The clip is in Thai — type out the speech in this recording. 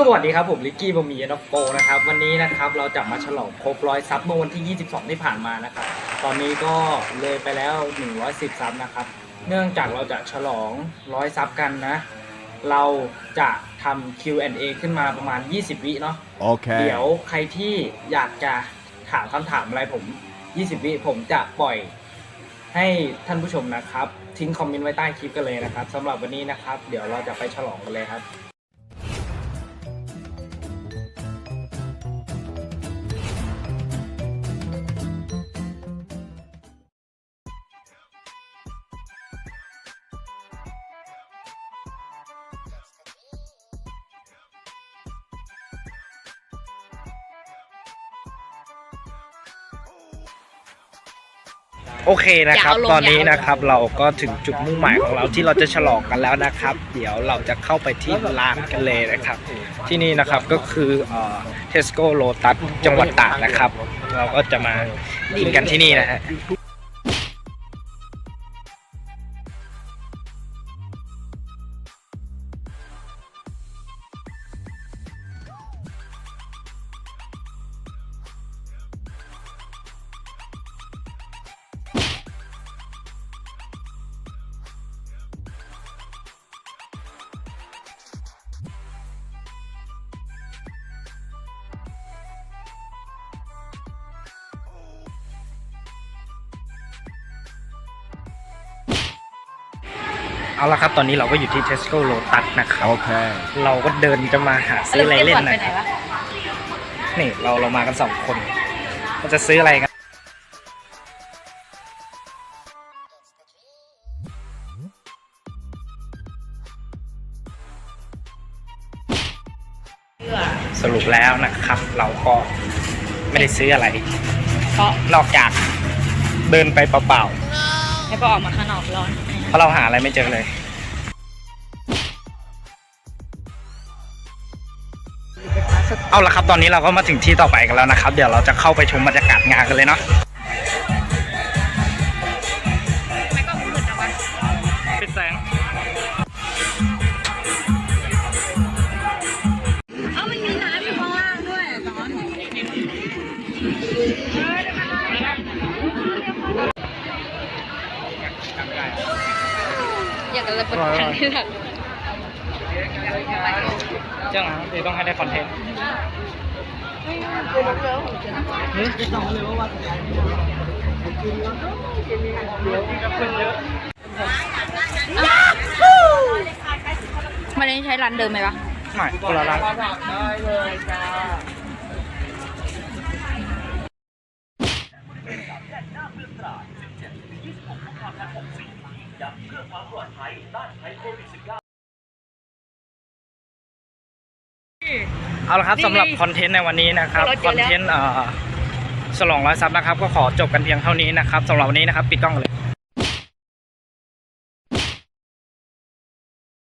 สวัสดีครับผมลิกกี้บะหมี่นโปนะครับวันนี้นะครับเราจะมาฉลองครบร้อยซับเมื่อวันที่ 22 ที่ผ่านมานะครับตอนนี้ก็เลยไปแล้ว 110 ซับนะครับเนื่องจากเราจะฉลองร้อยซับกันนะ เราจะทำ Q&A ขึ้นมาประมาณ 20 วิเนาะ Okay. เดี๋ยวใครที่อยากจะถามคำถามอะไรผม 20 วิผมจะปล่อยให้ท่านผู้ชมนะครับ ทิ้งคอมเมนต์ไว้ใต้คลิปกันเลยนะครับสำหรับวันนี้นะครับ เดี๋ยวเราจะไปฉลองกันเลยครับ โอเคนะครับ อย่าเอาลงตอนนี้อย่าเอาลง นะครับเราก็ถึงจุดมุ่งหมายของเราที่เราจะฉลองกันแล้วนะครับ เดี๋ยวเราจะเข้าไปที่ร้านกันเลยนะครับ ที่นี่นะครับก็คือเทสโก้โลตัสจังหวัดตากนะครับ เราก็จะมากินกันที่นี่นะฮะ เอาละครับตอนนี้เราก็อยู่ที่เทสโก้โลตัสนะครับ Okay. เราก็เดินจะมาหาซื้ออะไรเล่นไปนะไหนวะนี่เราเรามากันสองคนเราจะซื้ออะไรกันสรุปแล้วนะครับ เราก็ไม่ได้ซื้ออะไรเพราะนอกจากเดินไปเปล่าให้พอออกมาข้างนอกร้อนๆเพ ราะเราหาอะไรไม่เจอเลย เอาละครับตอนนี้เราก็มาถึงที่ต่อไปกันแล้วนะครับ เดี๋ยวเราจะเข้าไปชมบรรยากาศงานกันเลยเนาะ กจะเลยเปิดแผ่นที่หลังเจ้าหน้าที่ต้องให้ได้คอนเทนต์เฮ้ยจะต้องเลยว่าคนเยอะไม่ได้ใช้ร้านเดิมไหมวะไม่คนละร้าน เอาละครับสำหรับคอนเทนต์ในวันนี้นะครับคอนเทนต์เอ่อฉลองร้อยซับนะครับ ก็ขอจบกันเพียงเท่านี้นะครับสำหรับวันนี้นะครับ ปิดกล้องเลย